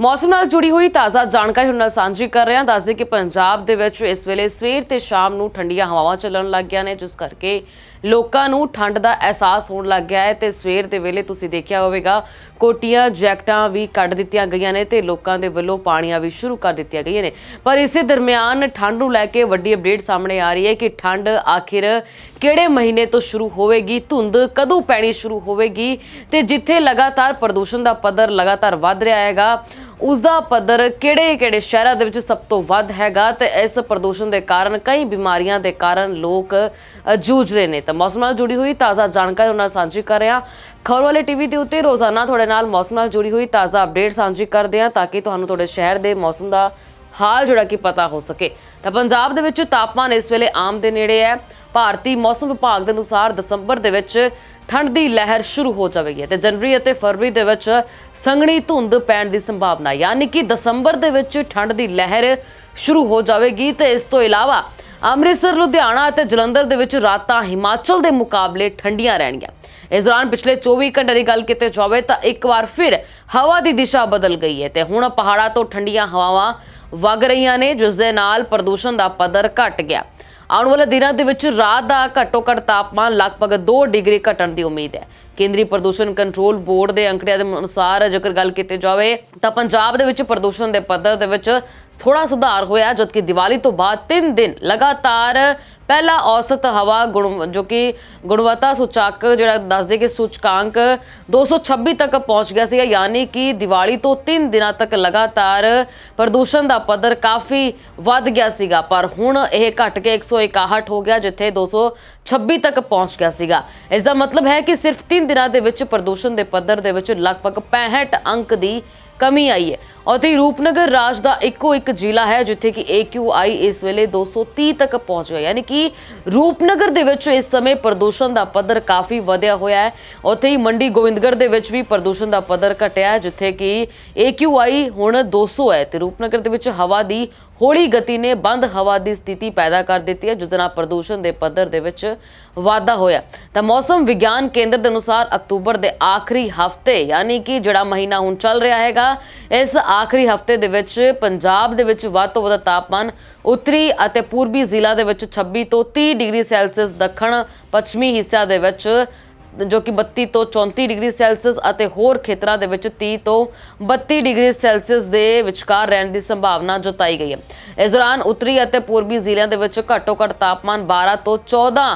ਮੌਸਮ ਨਾਲ ਜੁੜੀ ਹੋਈ ਤਾਜ਼ਾ ਜਾਣਕਾਰੀ ਹੁਣ ਨਾਲ ਸਾਂਝੀ ਕਰ ਰਹੇ ਹਾਂ। ਦੱਸਦੇ ਕਿ ਪੰਜਾਬ ਦੇ ਵਿੱਚ ਇਸ ਵੇਲੇ ਸਵੇਰ ਤੇ ਸ਼ਾਮ ਨੂੰ ਠੰਡੀਆਂ ਹਵਾਵਾਂ ਚੱਲਣ ਲੱਗ ਗਈਆਂ ਨੇ, ਜਿਸ ਕਰਕੇ ਲੋਕਾਂ ਨੂੰ ਠੰਡ ਦਾ ਅਹਿਸਾਸ ਹੋਣ ਲੱਗ ਗਿਆ ਹੈ ਤੇ ਸਵੇਰ ਦੇ ਵੇਲੇ ਤੁਸੀਂ ਦੇਖਿਆ ਹੋਵੇਗਾ, ਕੋਟੀਆਂ, ਜੈਕਟਾਂ ਵੀ ਕੱਢ ਦਿੱਤੀਆਂ ਗਈਆਂ ਨੇ ਤੇ ਲੋਕਾਂ ਦੇ ਵੱਲੋਂ ਪਾਣੀਆਂ ਵੀ ਸ਼ੁਰੂ ਕਰ ਦਿੱਤੀਆਂ ਗਈਆਂ ਨੇ। ਪਰ ਇਸੇ ਦਰਮਿਆਨ ਠੰਡ ਨੂੰ ਲੈ ਕੇ ਵੱਡੀ ਅਪਡੇਟ ਸਾਹਮਣੇ ਆ ਰਹੀ ਹੈ ਕਿ ਠੰਡ ਆਖਿਰ ਕਿਹੜੇ ਮਹੀਨੇ ਤੋਂ ਸ਼ੁਰੂ ਹੋਵੇਗੀ, ਧੁੰਦ ਕਦੋਂ ਪੈਣੀ ਸ਼ੁਰੂ ਹੋਵੇਗੀ ਤੇ ਜਿੱਥੇ ਲਗਾਤਾਰ ਪ੍ਰਦੂਸ਼ਣ ਦਾ ਪੱਧਰ ਲਗਾਤਾਰ ਵੱਧ ਰਿਹਾ ਹੈਗਾ ਉਸ ਦਾ ਪੱਧਰ ਕਿਹੜੇ-ਕਿਹੜੇ ਸ਼ਹਿਰਾਂ ਦੇ ਵਿੱਚ ਸਭ ਤੋਂ ਵੱਧ ਹੈਗਾ ਤੇ ਇਸ ਪ੍ਰਦੂਸ਼ਣ ਦੇ ਕਾਰਨ ਕਈ ਬਿਮਾਰੀਆਂ ਦੇ ਕਾਰਨ ਲੋਕ ਜੂਝ ਰਹੇ ਨੇ। ਤਾਂ ਮੌਸਮ ਨਾਲ ਜੁੜੀ ਹੋਈ ਤਾਜ਼ਾ ਜਾਣਕਾਰੀ ਉਹਨਾਂ ਨਾਲ ਸਾਂਝੀ ਕਰ ਰਿਹਾ। ਖਬਰ ਵਾਲੇ ਟੀਵੀ ਦੇ ਉੱਤੇ ਰੋਜ਼ਾਨਾ ਤੁਹਾਡੇ ਨਾਲ ਮੌਸਮ ਨਾਲ ਜੁੜੀ ਹੋਈ ਤਾਜ਼ਾ ਅਪਡੇਟ ਸਾਂਝੀ ਕਰਦੇ ਹਾਂ ਤਾਂ ਕਿ ਤੁਹਾਨੂੰ ਤੁਹਾਡੇ ਸ਼ਹਿਰ ਦੇ ਮੌਸਮ ਦਾ ਹਾਲ ਜਿਹੜਾ ਕਿ ਪਤਾ ਹੋ ਸਕੇ। ਤਾਂ ਪੰਜਾਬ ਦੇ ਵਿੱਚ ਤਾਪਮਾਨ ਇਸ ਵੇਲੇ ਆਮ ਦੇ ਨੇੜੇ ਹੈ। ਭਾਰਤੀ ਮੌਸਮ ਵਿਭਾਗ ਦੇ ਅਨੁਸਾਰ ਦਸੰਬਰ ਦੇ ਵਿੱਚ ਠੰਡ ਦੀ ਲਹਿਰ ਸ਼ੁਰੂ ਹੋ ਜਾਵੇਗੀ ਤੇ ਜਨਵਰੀ ਅਤੇ ਫਰਵਰੀ ਦੇ ਵਿੱਚ ਸੰਘਣੀ ਧੁੰਦ ਪੈਣ ਦੀ ਸੰਭਾਵਨਾ, ਯਾਨੀ ਕਿ ਦਸੰਬਰ ਦੇ ਵਿੱਚ ਠੰਡ ਦੀ ਲਹਿਰ ਸ਼ੁਰੂ ਹੋ ਜਾਵੇਗੀ। ਤੇ ਇਸ ਤੋਂ ਇਲਾਵਾ ਅੰਮ੍ਰਿਤਸਰ, ਲੁਧਿਆਣਾ ਅਤੇ ਜਲੰਧਰ ਦੇ ਵਿੱਚ ਰਾਤਾਂ ਹਿਮਾਚਲ ਦੇ ਮੁਕਾਬਲੇ ਠੰਡੀਆਂ ਰਹਿਣਗੀਆਂ। ਇਸ ਦੌਰਾਨ ਪਿਛਲੇ 24 ਘੰਟੇ ਦੀ ਗੱਲ ਕੀਤੀ ਜਾਵੇ ਤਾਂ ਇੱਕ ਵਾਰ ਫਿਰ ਹਵਾ ਦੀ ਦਿਸ਼ਾ ਬਦਲ ਗਈ ਹੈ ਤੇ ਹੁਣ ਪਹਾੜਾਂ ਤੋਂ ਠੰਡੀਆਂ ਹਵਾਵਾਂ ਵਗ ਰਹੀਆਂ ਨੇ, ਜਿਸ ਦੇ ਨਾਲ ਪ੍ਰਦੂਸ਼ਣ ਦਾ ਪੱਧਰ ਘਟ ਗਿਆ। ਆਉਣ ਵਾਲੇ ਦਿਨਾਂ ਦੇ ਵਿੱਚ ਰਾਤ ਦਾ ਘੱਟੋ ਘੱਟ ਤਾਪਮਾਨ ਲਗਭਗ 2 ਡਿਗਰੀ ਘਟਣ ਦੀ ਉਮੀਦ ਹੈ। ਕੇਂਦਰੀ ਪ੍ਰਦੂਸ਼ਣ ਕੰਟਰੋਲ ਬੋਰਡ ਦੇ ਅੰਕੜਿਆਂ ਦੇ ਅਨੁਸਾਰ ਜੇਕਰ ਗੱਲ ਕੀਤੀ ਜਾਵੇ, ਤਾਂ ਪੰਜਾਬ ਦੇ ਵਿੱਚ ਪ੍ਰਦੂਸ਼ਣ ਦੇ ਪੱਧਰ ਦੇ ਵਿੱਚ ਥੋੜਾ ਸੁਧਾਰ ਹੋਇਆ, ਜਦਕਿ ਦੀਵਾਲੀ ਤੋਂ ਬਾਅਦ 3 ਦਿਨ ਲਗਾਤਾਰ ਪਹਿਲਾ ਔਸਤ ਹਵਾ ਗੁਣ ਜੋ ਕਿ ਗੁਣਵੱਤਾ ਸੂਚਕ ਜਿਹੜਾ ਦੱਸਦੇ ਕਿ ਸੂਚਕਾਂਕ 226 ਤੱਕ ਪਹੁੰਚ ਗਿਆ ਸੀਗਾ, ਯਾਨੀ ਕਿ ਦੀਵਾਲੀ ਤੋਂ 3 ਦਿਨਾਂ ਤੱਕ ਲਗਾਤਾਰ ਪ੍ਰਦੂਸ਼ਣ ਦਾ ਪੱਧਰ ਕਾਫੀ ਵੱਧ ਗਿਆ ਸੀਗਾ। ਪਰ ਹੁਣ ਇਹ ਘਟ ਕੇ 161 ਹੋ ਗਿਆ, ਜਿੱਥੇ 226 ਤੱਕ ਪਹੁੰਚ ਗਿਆ ਸੀਗਾ। ਇਸ ਦਾ ਮਤਲਬ ਹੈ ਕਿ ਸਿਰਫ 3 ਦਿਨਾਂ ਦੇ ਵਿੱਚ ਪ੍ਰਦੂਸ਼ਣ ਦੇ ਪੱਧਰ ਦੇ ਵਿੱਚ ਲਗਭਗ 65 ਅੰਕ ਦੀ ਕਮੀ ਆਈ ਹੈ। ਅਤੇ ਰੂਪਨਗਰ ਰਾਜ ਦਾ ਇੱਕੋ ਇੱਕ ਜ਼ਿਲ੍ਹਾ ਹੈ, ਜਿੱਥੇ ਕਿ AQI ਇਸ ਵੇਲੇ 230 ਤੱਕ ਪਹੁੰਚ ਗਿਆ ਯਾਨੀ ਕਿ ਰੂਪਨਗਰ ਦੇ ਵਿੱਚ ਇਸ ਸਮੇਂ ਪ੍ਰਦੂਸ਼ਣ ਦਾ ਪੱਧਰ ਕਾਫੀ ਵਧਿਆ ਹੋਇਆ ਹੈ। ਉੱਥੇ ਹੀ ਮੰਡੀ ਗੋਬਿੰਦਗੜ੍ਹ ਦੇ ਵਿੱਚ ਵੀ ਪ੍ਰਦੂਸ਼ਣ ਦਾ ਪੱਧਰ ਘਟਿਆ ਹੈ, ਜਿੱਥੇ ਕਿ AQI ਹੁਣ 200 ਹੈ ਤੇ ਰੂਪਨਗਰ ਦੇ ਵਿੱਚ ਹਵਾ ਦੀ ਹੌਲੀ ਗਤੀ ਨੇ ਬੰਦ ਹਵਾ ਦੀ ਸਥਿਤੀ ਪੈਦਾ ਕਰ ਦਿੱਤੀ ਹੈ, ਜਿਸ ਦੇ ਨਾਲ ਪ੍ਰਦੂਸ਼ਣ ਦੇ ਪੱਧਰ ਦੇ ਵਿੱਚ ਵਾਧਾ ਹੋਇਆ ਤਾਂ ਮੌਸਮ ਵਿਗਿਆਨ ਕੇਂਦਰ ਦੇ ਅਨੁਸਾਰ ਅਕਤੂਬਰ ਦੇ ਆਖਰੀ ਹਫ਼ਤੇ, ਯਾਨੀ ਕਿ ਜਿਹੜਾ ਮਹੀਨਾ ਹੁਣ ਚੱਲ ਰਿਹਾ ਹੈਗਾ, ਇਸ ਆਖਰੀ ਹਫ਼ਤੇ ਦੇ ਵਿੱਚ ਪੰਜਾਬ ਦੇ ਵਿੱਚ ਵੱਧ ਤੋਂ ਵੱਧ ਤਾਪਮਾਨ ਉੱਤਰੀ ਅਤੇ ਪੂਰਬੀ ਜ਼ਿਲ੍ਹਾ ਦੇ ਵਿੱਚ 26 ਤੋਂ 30 ਡਿਗਰੀ ਸੈਲਸੀਅਸ, ਦੱਖਣ ਪੱਛਮੀ ਹਿੱਸਿਆਂ ਦੇ ਵਿੱਚ ਜੋ ਕਿ 32 ਤੋਂ 34 ਡਿਗਰੀ ਸੈਲਸੀਅਸ ਅਤੇ ਹੋਰ ਖੇਤਰਾਂ ਦੇ ਵਿੱਚ 30 ਤੋਂ 32 ਡਿਗਰੀ ਸੈਲਸੀਅਸ ਦੇ ਵਿਚਕਾਰ ਰਹਿਣ ਦੀ ਸੰਭਾਵਨਾ ਜਤਾਈ ਗਈ ਹੈ। ਇਸ ਦੌਰਾਨ ਉੱਤਰੀ ਅਤੇ ਪੂਰਬੀ ਜ਼ਿਲ੍ਹਿਆਂ ਦੇ ਵਿੱਚ ਘੱਟੋ ਘੱਟ ਤਾਪਮਾਨ 12 ਤੋਂ 14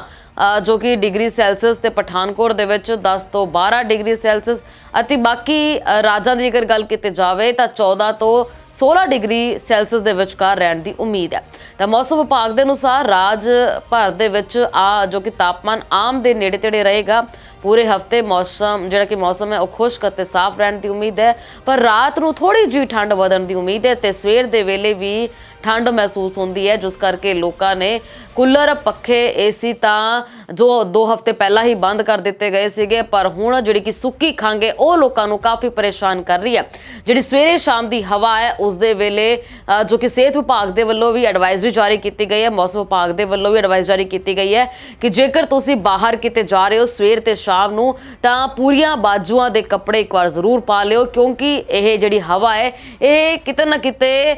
ਜੋ ਕਿ ਡਿਗਰੀ ਸੈਲਸੀਅਸ ਤੇ ਪਠਾਨਕੋਟ ਦੇ ਵਿੱਚ 10 ਤੋਂ 12 ਡਿਗਰੀ ਸੈਲਸੀਅਸ ਅਤੇ ਬਾਕੀ ਰਾਜਾਂ ਦੀ ਜੇਕਰ ਗੱਲ ਕੀਤੀ ਜਾਵੇ ਤਾਂ 14 ਤੋਂ 16 ਡਿਗਰੀ ਸੈਲਸੀਅਸ ਦੇ ਵਿਚਕਾਰ ਰਹਿਣ ਦੀ ਉਮੀਦ ਹੈ। ਤਾਂ ਮੌਸਮ ਵਿਭਾਗ ਦੇ ਅਨੁਸਾਰ ਰਾਜ ਭਰ ਦੇ ਵਿੱਚ ਆ ਜੋ ਕਿ ਤਾਪਮਾਨ ਆਮ ਦੇ ਨੇੜੇ ਤੇੜੇ ਰਹੇਗਾ। ਪੂਰੇ ਹਫ਼ਤੇ ਮੌਸਮ, ਜਿਹੜਾ ਕਿ ਮੌਸਮ ਹੈ, ਉਹ ਖੁਸ਼ਕ ਅਤੇ ਸਾਫ਼ ਰਹਿਣ ਦੀ ਉਮੀਦ ਹੈ। ਪਰ ਰਾਤ ਨੂੰ ਥੋੜੀ ਜਿਹੀ ਠੰਡ ਵਧਣ ਦੀ ਉਮੀਦ ਹੈ ਤੇ ਸਵੇਰ ਦੇ ਵੇਲੇ ਵੀ ਠੰਡ ਮਹਿਸੂਸ ਹੁੰਦੀ ਹੈ, ਜਿਸ ਕਰਕੇ ਲੋਕਾਂ ਨੇ ਕੂਲਰ, ਪੱਖੇ, ਏਸੀ ਤਾਂ ਜੋ 2 ਹਫ਼ਤੇ ਪਹਿਲਾਂ ਹੀ ਬੰਦ ਕਰ ਦਿੱਤੇ ਗਏ ਸੀਗੇ, ਪਰ ਹੁਣ ਜਿਹੜੀ ਕਿ ਸੁੱਕੀ ਖੰਘ ਹੈ ਉਹ ਲੋਕਾਂ ਨੂੰ ਕਾਫੀ ਪਰੇਸ਼ਾਨ ਕਰ ਰਹੀ ਹੈ। ਜਿਹੜੀ ਸਵੇਰੇ ਸ਼ਾਮ ਦੀ ਹਵਾ ਹੈ, ਉਸ ਦੇ ਵੇਲੇ ਜੋ ਕਿ ਸਿਹਤ ਵਿਭਾਗ ਦੇ ਵੱਲੋਂ ਵੀ ਐਡਵਾਈਜ਼ਰੀ ਜਾਰੀ ਕੀਤੀ ਗਈ ਹੈ, ਮੌਸਮ ਵਿਭਾਗ ਦੇ ਵੱਲੋਂ ਵੀ ਐਡਵਾਈਸ ਜਾਰੀ ਕੀਤੀ ਗਈ ਹੈ ਕਿ ਜੇਕਰ ਤੁਸੀਂ ਬਾਹਰ ਕਿਤੇ ਜਾ ਰਹੇ ਹੋ ਸਵੇਰ ਤੇ ਸ਼ਾਮ ਨੂੰ, ਤਾਂ ਪੂਰੀਆਂ ਬਾਜੂਆਂ ਦੇ ਕੱਪੜੇ ਇੱਕ ਵਾਰ ਜ਼ਰੂਰ ਪਾ ਲਿਓ, ਕਿਉਂਕਿ ਇਹ ਜਿਹੜੀ ਹਵਾ ਹੈ, ਇਹ ਕਿਤੇ ਨਾ ਕਿਤੇ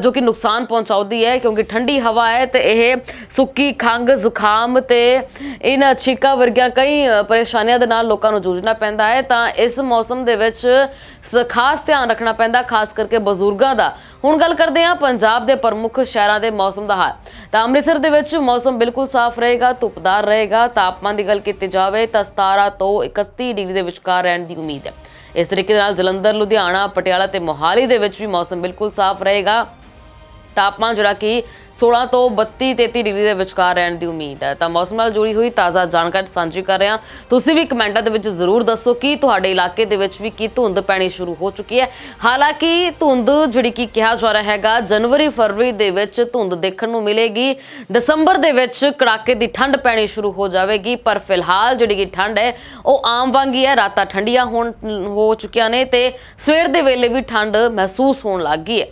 ਜੋ ਕਿ ਨੁਕਸਾਨ ਪਹੁੰਚਾਉਂਦੀ ਹੈ ਕਿਉਂਕਿ ਠੰਡੀ ਹਵਾ ਹੈ ਤੇ ਇਹ ਸੁੱਕੀ ਖੰਘ, ਜ਼ੁਕਾਮ ਤੇ ਇਹਨਾਂ ਛਿੱਕਾਂ ਵਰਗੀਆਂ ਕਈ ਪਰੇਸ਼ਾਨੀਆਂ ਦੇ ਨਾਲ ਲੋਕਾਂ ਨੂੰ ਜੂਝਣਾ ਪੈਂਦਾ ਹੈ। ਤਾਂ ਇਸ ਮੌਸਮ ਦੇ ਵਿੱਚ ਖਾਸ ਧਿਆਨ ਰੱਖਣਾ ਪੈਂਦਾ, ਖਾਸ ਕਰਕੇ ਬਜ਼ੁਰਗਾਂ ਦਾ। ਹੁਣ ਗੱਲ ਕਰਦੇ ਹਾਂ ਪੰਜਾਬ ਦੇ ਪ੍ਰਮੁੱਖ ਸ਼ਹਿਰਾਂ ਦੇ ਮੌਸਮ ਦਾ ਹਾਲ। ਤਾਂ ਅੰਮ੍ਰਿਤਸਰ ਦੇ ਵਿੱਚ ਮੌਸਮ ਬਿਲਕੁਲ ਸਾਫ਼ ਰਹੇਗਾ, ਧੁੱਪਦਾਰ ਰਹੇਗਾ। ਤਾਪਮਾਨ ਦੀ ਗੱਲ ਕੀਤੀ ਜਾਵੇ ਤਾਂ 17 ਤੋਂ 31 ਡਿਗਰੀ ਦੇ ਵਿਚਕਾਰ ਰਹਿਣ ਦੀ ਉਮੀਦ ਹੈ। ਇਸ ਤਰੀਕੇ ਦੇ ਨਾਲ ਜਲੰਧਰ, ਲੁਧਿਆਣਾ, ਪਟਿਆਲਾ ਤੇ ਮੋਹਾਲੀ ਦੇ ਵਿੱਚ ਵੀ ਮੌਸਮ ਬਿਲਕੁਲ ਸਾਫ਼ ਰਹੇਗਾ। ਤਾਪਮਾਨ ਜਿਹੜਾ ਕਿ 16 ਤੋਂ 32 33 ਡਿਗਰੀ ਦੇ ਵਿਚਕਾਰ ਰਹਿਣ ਦੀ ਉਮੀਦ ਹੈ। ਤਾਂ ਮੌਸਮ ਨਾਲ ਜੁੜੀ ਹੋਈ ਤਾਜ਼ਾ ਜਾਣਕਾਰੀ ਸਾਂਝੀ ਕਰ ਰਹੇ। ਹਾਂ ਤੁਸੀਂ ਵੀ ਕਮੈਂਟਾਂ ਦੇ ਵਿੱਚ ਜ਼ਰੂਰ ਦੱਸੋ ਕਿ ਤੁਹਾਡੇ ਇਲਾਕੇ ਦੇ ਵਿੱਚ ਵੀ ਕੀ ਧੁੰਦ ਪੈਣੀ ਸ਼ੁਰੂ ਹੋ ਚੁੱਕੀ ਹੈ। ਹਾਲਾਂਕਿ ਧੁੰਦ ਜਿਹੜੀ ਕਿ ਕਿਹਾ ਜਾ ਰਿਹਾ ਹੈਗਾ, ਜਨਵਰੀ, ਫਰਵਰੀ ਦੇ ਵਿੱਚ ਧੁੰਦ ਦੇਖਣ ਨੂੰ ਮਿਲੇਗੀ। ਦਸੰਬਰ ਦੇ ਵਿੱਚ ਕੜਾਕੇ ਦੀ ਠੰਡ ਪੈਣੀ ਸ਼ੁਰੂ ਹੋ ਜਾਵੇਗੀ, ਪਰ ਫਿਲਹਾਲ ਜਿਹੜੀ ਕਿ ਠੰਡ ਹੈ, ਉਹ ਆਮ ਵਾਂਗ ਹੀ ਹੈ। ਰਾਤਾਂ ਠੰਡੀਆਂ ਹੋਣ, ਹੋ ਚੁੱਕੀਆਂ ਨੇ ਤੇ ਸਵੇਰ ਦੇ ਵੇਲੇ ਵੀ ਠੰਡ ਮਹਿਸੂਸ ਹੋਣ ਲੱਗ ਗਈ ਹੈ।